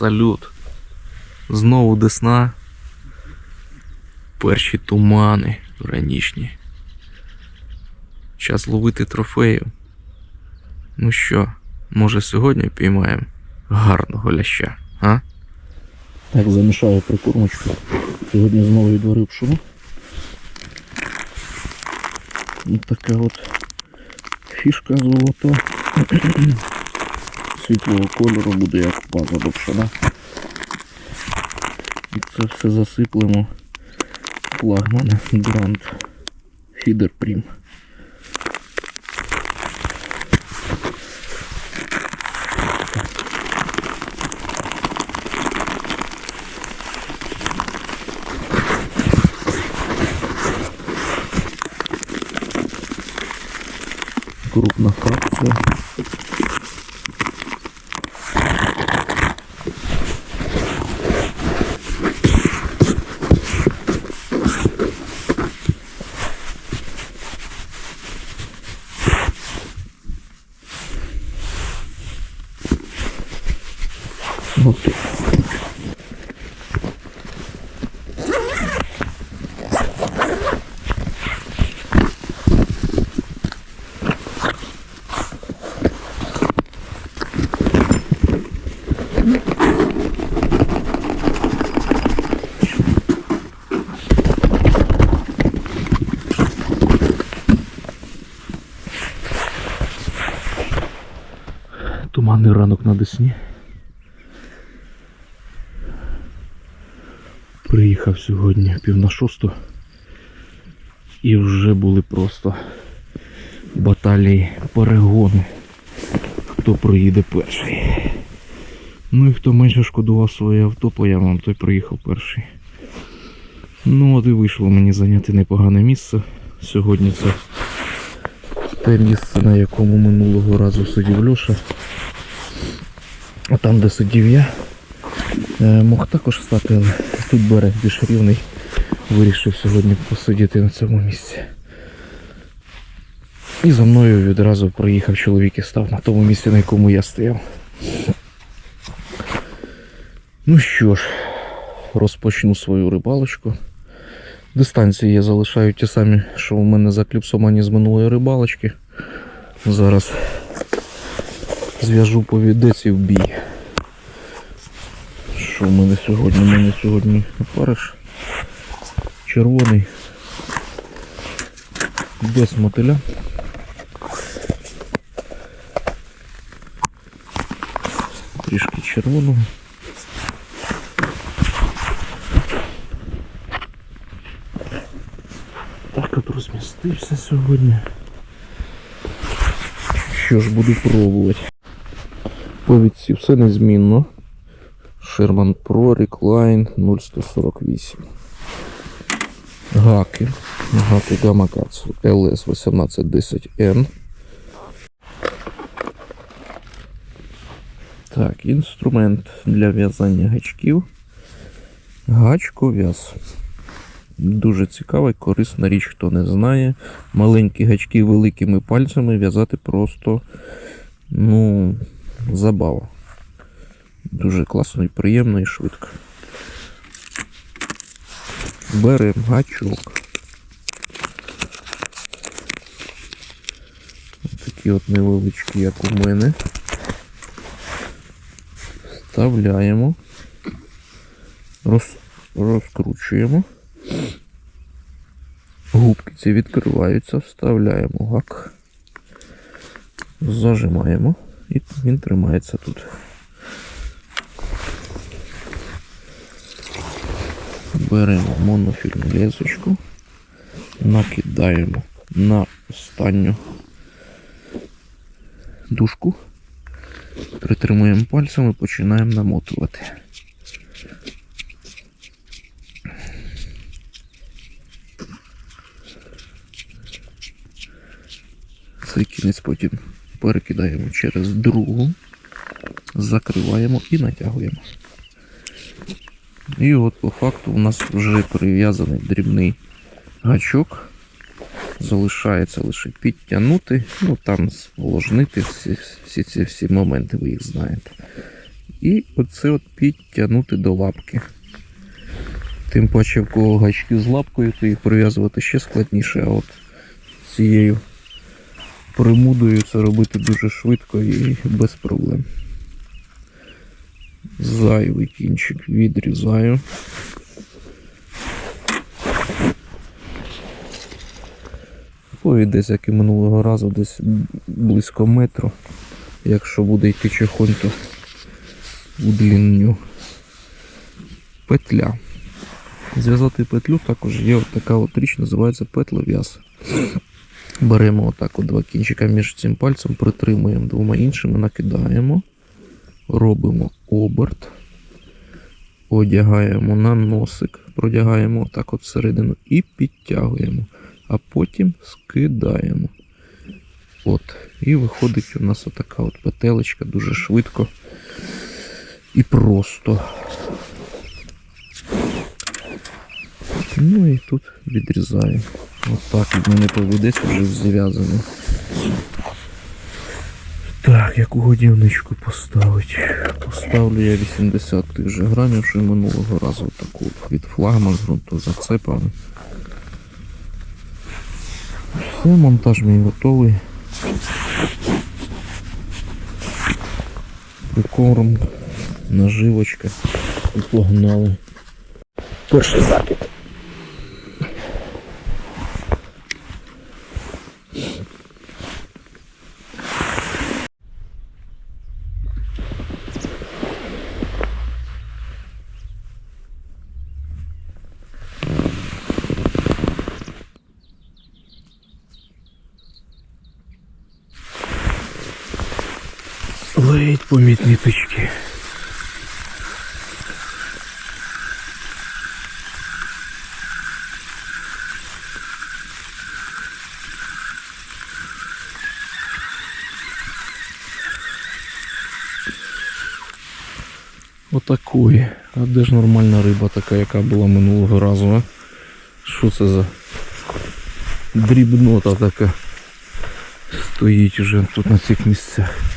Салют. Знову десна. Перші тумани ранішні. Час ловити трофеїв. Ну що, може сьогодні піймаємо гарного ляща, а? Так, замішаю прикормочку. Сьогодні знову відварив пшено. Ось така от фішка золота. Світлого кольору буде як база до пшена. І це все засиплемо флагман Grand Feeder Prim. Крупна Туманний ранок на Десні. Приїхав сьогодні пів на шосту. І вже були просто баталії перегони. Хто проїде перший. Ну і хто менше шкодував своє авто по той приїхав перший. Ну от і вийшло мені зайняти непогане місце. Сьогодні це те місце, на якому минулого разу сидів Льоша. А там, де сидів я, е, мог також стати, але тут берег більш рівний. Вирішив сьогодні посидіти на цьому місці. І за мною відразу проїхав чоловік і став на тому місці, на якому я стояв. Ну що ж, розпочну свою рибалочку. Дистанції я залишаю ті самі, що у мене за кліпсомані з минулої рибалочки. Зараз зв'яжу повідець і в бій. Що в мене сьогодні? У мене сьогодні опариш червоний без мотиля. Трішки червоного. Так от розмістився сьогодні. Що ж буду пробувати. Повідці все незмінно. Sherman Pro Recline 0148. Гаки. Гаки Гамакацу LS 1810N. Так, інструмент для в'язання гачків. Гачков'яз. Дуже цікава і корисна річ, хто не знає. Маленькі гачки великими пальцями в'язати просто ну, забава. Дуже класно і приємно і швидко. Беремо гачок. Такі от невеличкі, як у мене. Вставляємо. Роз, розкручуємо. Губки ці відкриваються, вставляємо гак, зажимаємо і він тримається тут. Беремо монофільну лезочку, накидаємо на останню дужку, притримуємо пальцем і починаємо намотувати. Цей кінець потім перекидаємо через другу, закриваємо і натягуємо. І от по факту у нас вже прив'язаний дрібний гачок. Залишається лише підтягнути, ну там сположнити всі, всі ці всі моменти, ви їх знаєте. І оце от підтягнути до лапки. Тим паче, в кого гачки з лапкою, то їх прив'язувати ще складніше, а от цією примудою це робити дуже швидко і без проблем. Зайвий кінчик відрізаю. Повід десь, як і минулого разу, десь близько метру. Якщо буде йти чехонь, то удлінню петля. Зв'язати петлю також є от така от річ, називається петлев'яз. Беремо отак от два кінчика між цим пальцем, притримуємо двома іншими, накидаємо, робимо оберт, одягаємо на носик, продягаємо отак от всередину і підтягуємо, а потім скидаємо. От. І виходить у нас отака от петелечка дуже швидко і просто. Ну і тут відрізаю. Отак від мене поведеться вже зв'язано. Так, яку годівничку поставити? Поставлю я 80 тих же грамів, що й минулого разу таку від флагман з ґрунтозацепами. Все, монтаж мій готовий. Прикорм, наживочка і погнали. Перший закид. Ледь помітні тички. Отакої. А де ж нормальна риба така, яка була минулого разу, а? Що це за дрібнота така стоїть уже тут на цих місцях.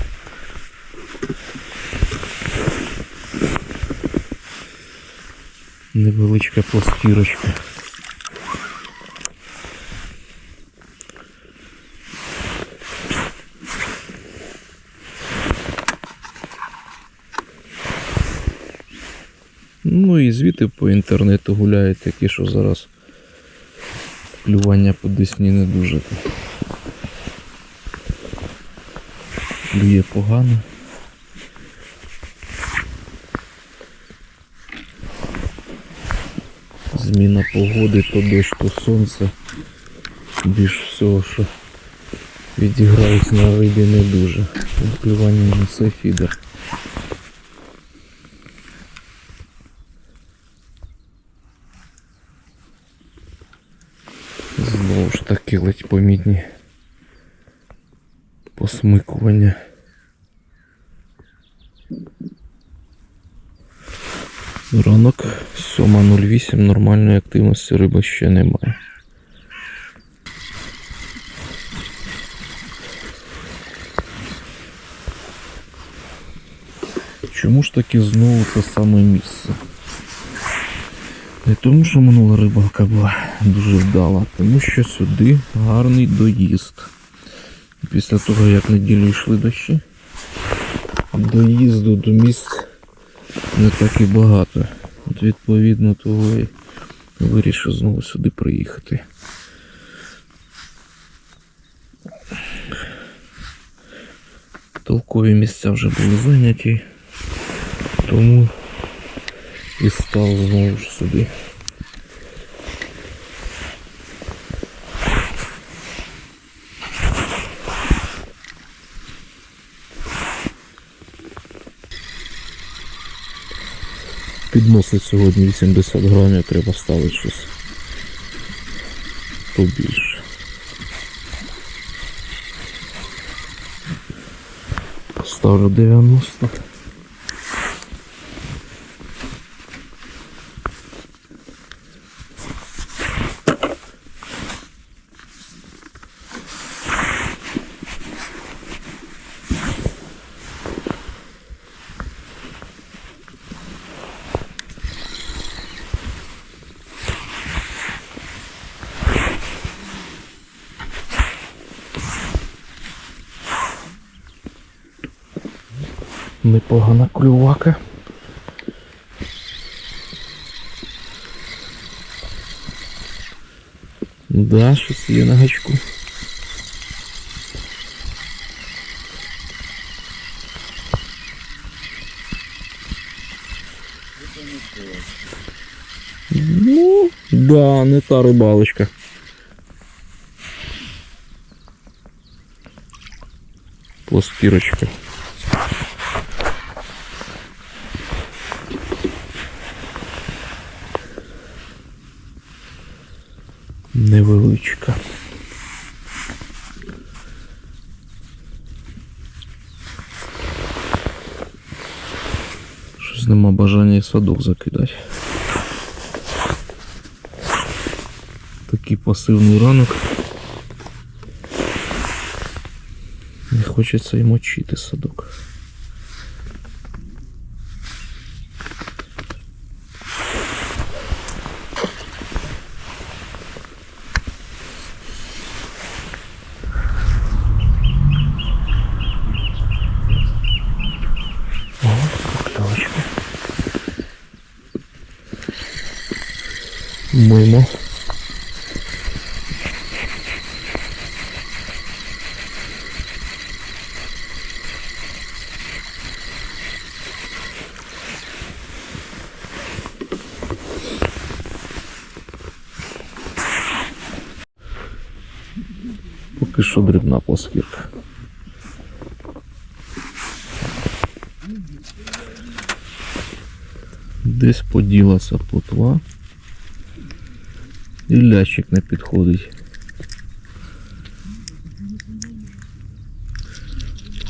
Невеличка пластірочка. Ну і звідти по інтернету гуляють такі, що зараз клювання по Десні не дуже. Клює погано. Зміна погоди, то дощ, то сонце. Більш всього, що відіграють на рибі не дуже. Клювання на це фідер. Знову ж таки ледь помітні посмикування. Ранок 7.08, нормальної активності риби ще немає. Чому ж таки знову це саме місце? Не тому, що минула рибалка була дуже вдала, тому що сюди гарний доїзд. Після того, як неділю йшли дощі, доїзду до місць не так і багато. От відповідно того і вирішив знову сюди приїхати. Толкові місця вже були зайняті, тому і став знову ж сюди. Підносить сьогодні 80 грамів, треба ставити щось побільше. Ставлю 90. Непогана клювака. Да, щось є на гачку. Ну, да, не та рибалочка. Пластирочка. Невеличка. Щось нема бажання і садок закидати. Такий пасивний ранок. Не хочеться й мочити садок. О, поклевочка. Мимо. Поки що дрібна плоскірка. Десь поділася плотва. І лящик не підходить.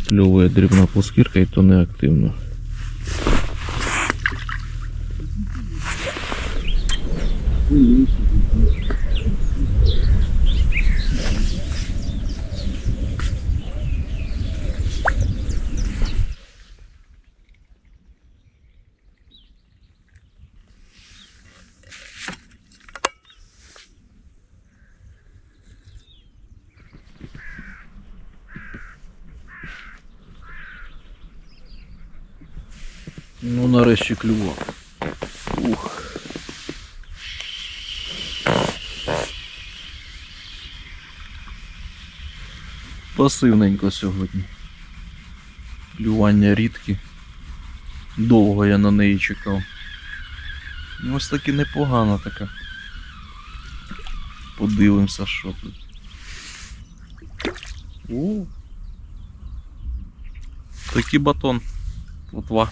Кльовує дрібна плоскірка і то не активно. Ну нарешті клював. Ух. Пасивненько сьогодні. Клювання рідкі. Довго я на неї чекав. Ну, Ось таки непогана така. Подивимося, що тут. О. Такий батон. Плотва.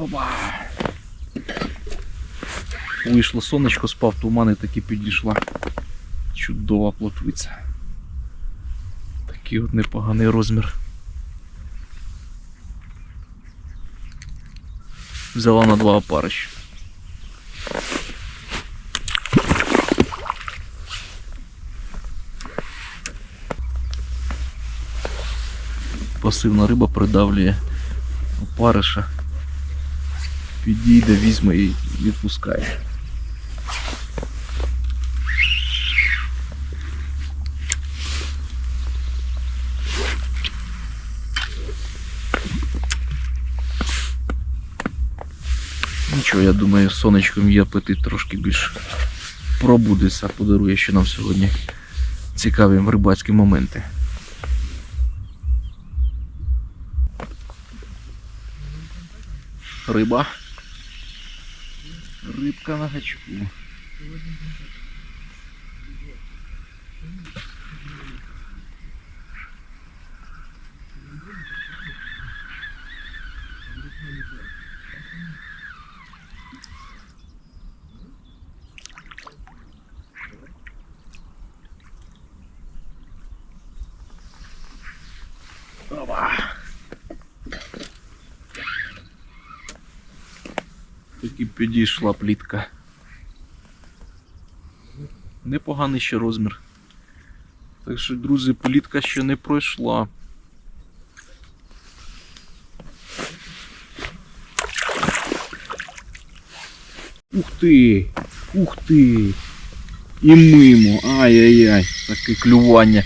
Опа. Вийшло сонечко, спав туман і таки підійшла. Чудова плотвиця. Такий от непоганий розмір. Взяла на два опарища. Пасивна риба придавлює опариша підійде, візьме і відпускає. Нічого, я думаю, сонечком є апетит трошки більш пробудеться, подарує ще нам сьогодні цікаві рибацькі моменти. Риба. Рибка на гачку. Опа. Таки підійшла плітка. Непоганий ще розмір. Так що, друзі, плітка ще не пройшла. Ух ти! Ух ти! І мимо! Ай-яй-яй! Таке клювання.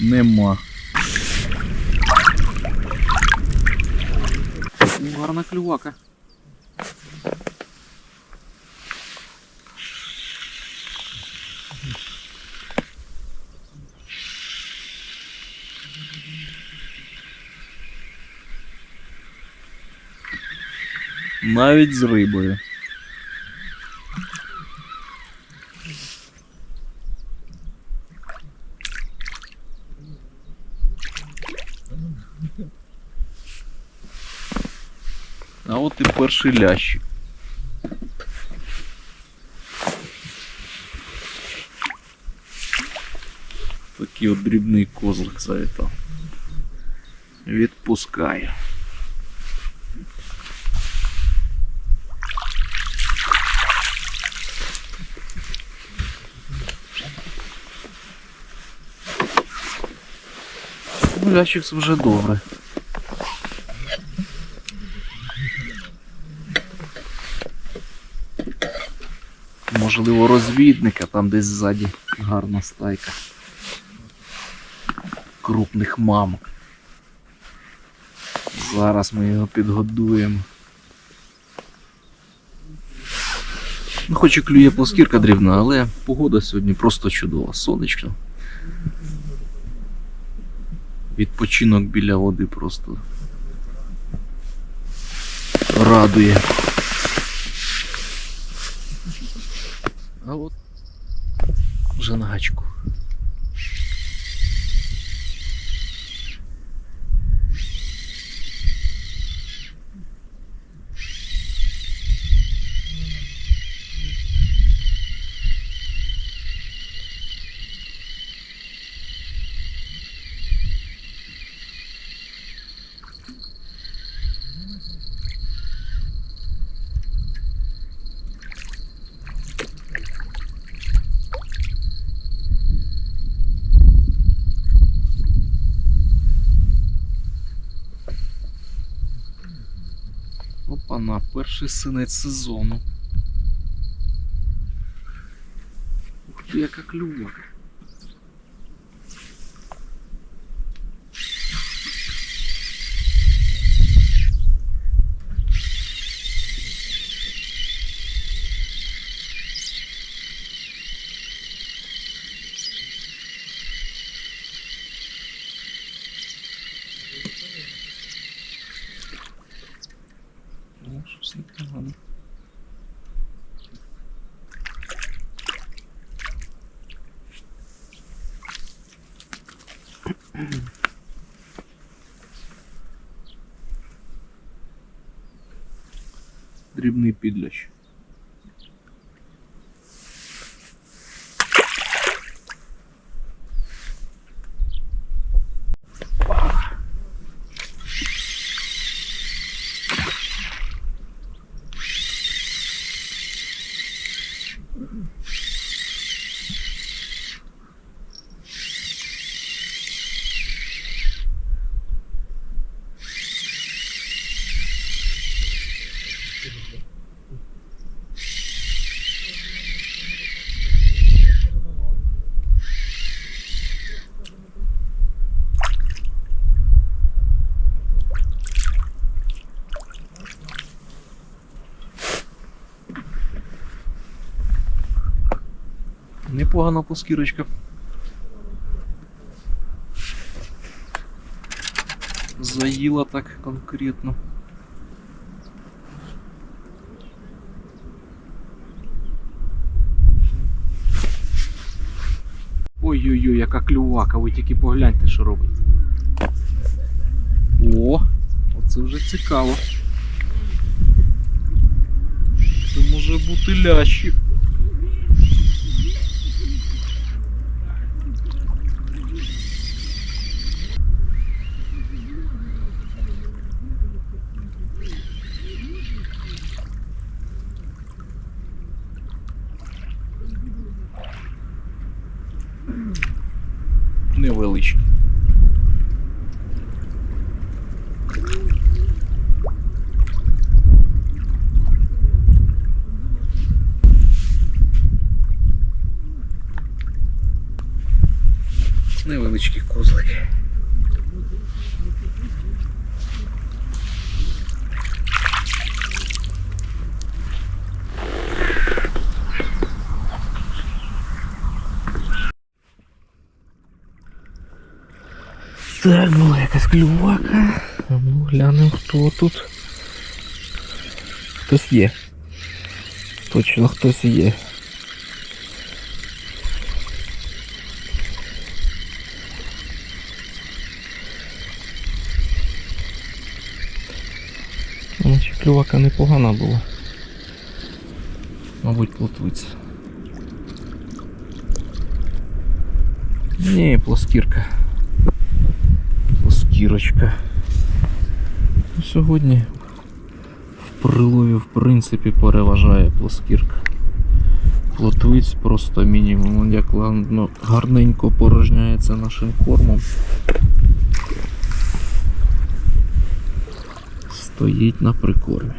Нема. Гарна клювака. Навіть з рибою. А от і перший лящик. Такий от дрібний козлик завітав. Відпускаю. Ну, лящик це вже добре. Можливо, розвідника, там десь ззаді гарна стайка. Крупних мамок. Зараз ми його підгодуємо. Ну, хоч і клює плоскірка дрібна, але погода сьогодні просто чудова. Сонечко. Відпочинок біля води просто радує. А от вже на гачку. Перший синець сезону. Ух ти, яка клювака. Ну, щось непогано. Дрібний підлящ. Непогана плоскірочка. Заїла так конкретно. Ой-ой-ой, яка клювака, ви тільки погляньте, що робить. О, оце вже цікаво. Це може бути лящик. Так, була якась клювака. Ну, глянемо, хто тут. Хтось є. Точно хтось є. Наче клювака непогана була. Мабуть, плотвиця. Ні, плоскірка. Плоскірочка. Ну, Сьогодні в прилові в принципі переважає плоскірка. Плотвиць просто мінімум, як ладно, гарненько порожняється нашим кормом. Стоїть на прикормі.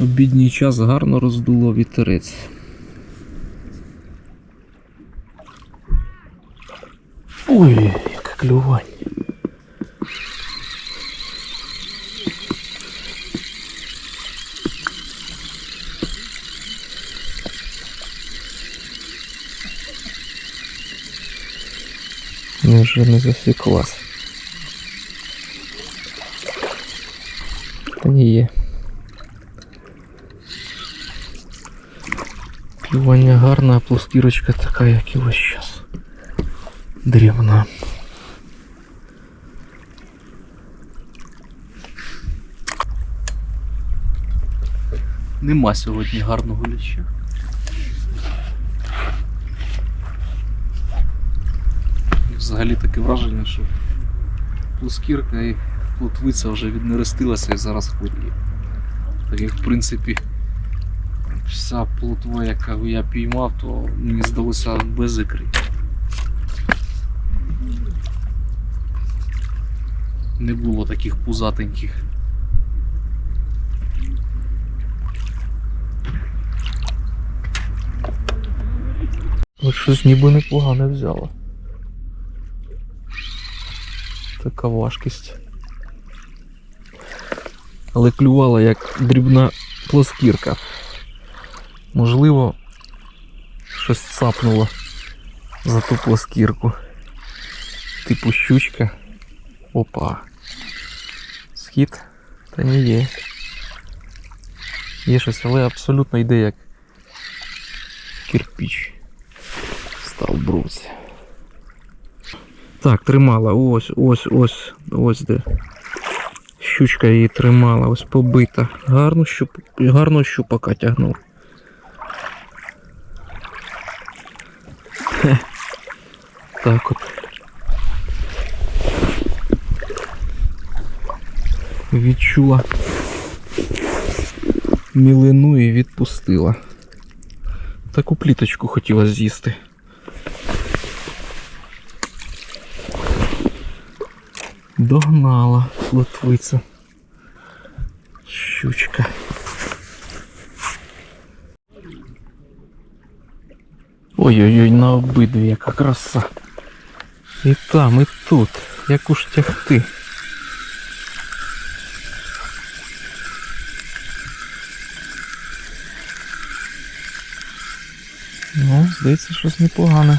Обідній час гарно роздуло вітерець. Ой, яке клювання. Вже не засіклась. Та ні є. Клювання гарна, а плоскірочка така, як і ось час. Древна. Нема сьогодні гарного ляща. Взагалі таке враження, що плоскірка і плотвиця вже віднерестилася і зараз хворіє. Так як в принципі вся плотва, яку я піймав, то мені здалося без ікри. Не було таких пузатеньких. От щось ніби непогане взяло. Така важкість. Але клювала як дрібна плоскірка. Можливо, щось цапнуло за ту плоскірку. Типу щучка. Опа. Схід. Та не є. Є щось, але абсолютно йде як кирпіч. Став бруці. Так, тримала. Ось, ось, ось, ось де. Щучка її тримала, ось побита. Гарно, щуп... Гарно щупака тягнув. Так от. Відчула мілину і відпустила. Таку пліточку хотіла з'їсти. Догнала лотвиця. Щучка. Ой-ой-ой, на обидві яка краса. І там, і тут. Яку ж тягти. Ну, здається, щось непогане.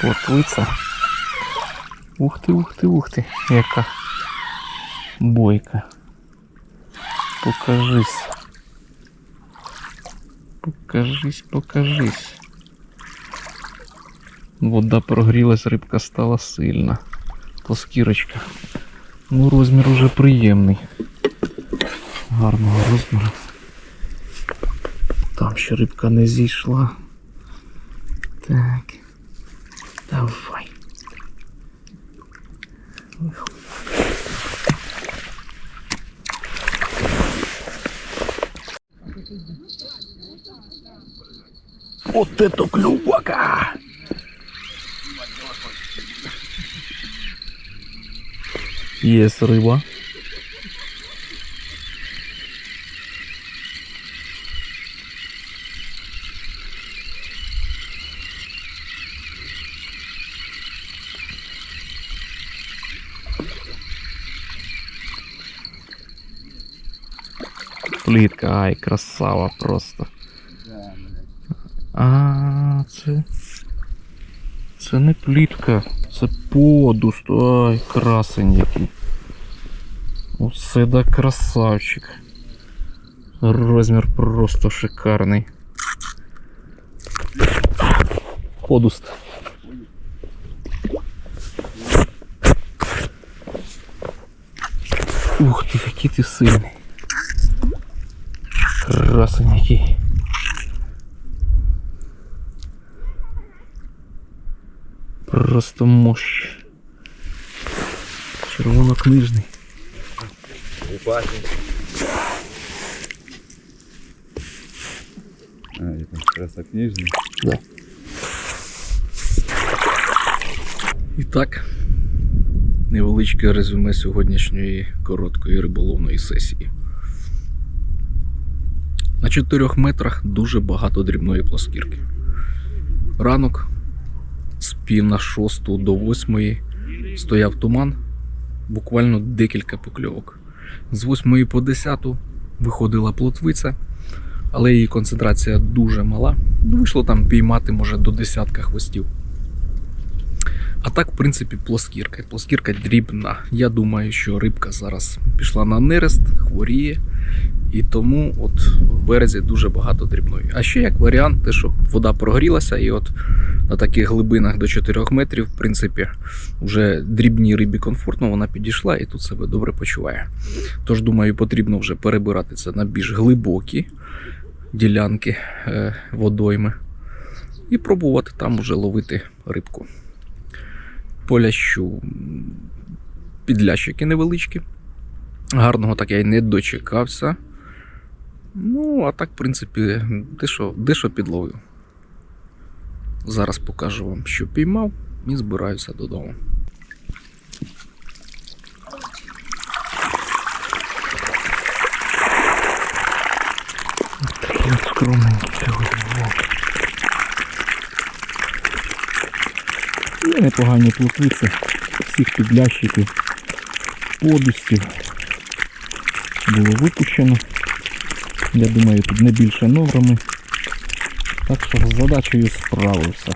Плотвиця. Ух ти, ух ти, ух ти, яка бойка. Покажись. Покажись, покажись. Вода прогрілась, рибка стала сильна. Плоскірочка. Ну, розмір уже приємний. Гарного розміру. Там ще рибка не зійшла. Так. Давай. Вот это клювака! Есть рыба. Плітка, ай, красава просто. А, це. Це не плітка, це подуст. Ай, красень який. Оце да красавчик. Розмір просто шикарний. Подуст. Ух ти, який ти сильний. Красень який. Просто мощь. Червонокнижний. А, это краснокнижный. І так, невеличке резюме сьогоднішньої короткої риболовної сесії. На 4 метрах дуже багато дрібної плоскірки. Ранок з пів на шосту до восьмої стояв туман, буквально декілька покльовок. З восьмої по десяту виходила плотвиця, але її концентрація дуже мала. Вийшло там піймати, може, до десятка хвостів. А так, в принципі, плоскірка. Плоскірка дрібна. Я думаю, що рибка зараз пішла на нерест, хворіє. І тому от в березі дуже багато дрібної. А ще як варіант, те, щоб вода прогрілася, і от на таких глибинах до 4 метрів, в принципі, вже дрібній рибі комфортно, вона підійшла і тут себе добре почуває. Тож, думаю, потрібно вже перебирати це на більш глибокі ділянки е, водойми і пробувати там вже ловити рибку полящу підлящики невеличкі. Гарного так я й не дочекався. Ну, а так, в принципі, дещо, дещо підловив. Зараз покажу вам, що піймав, і збираюся додому. Такий от скромний сьогодні вовк. Є непогані плотвиці, всіх підлящиків, подустів було випущено. Я думаю, тут не більше норми. Так що з задачею справився.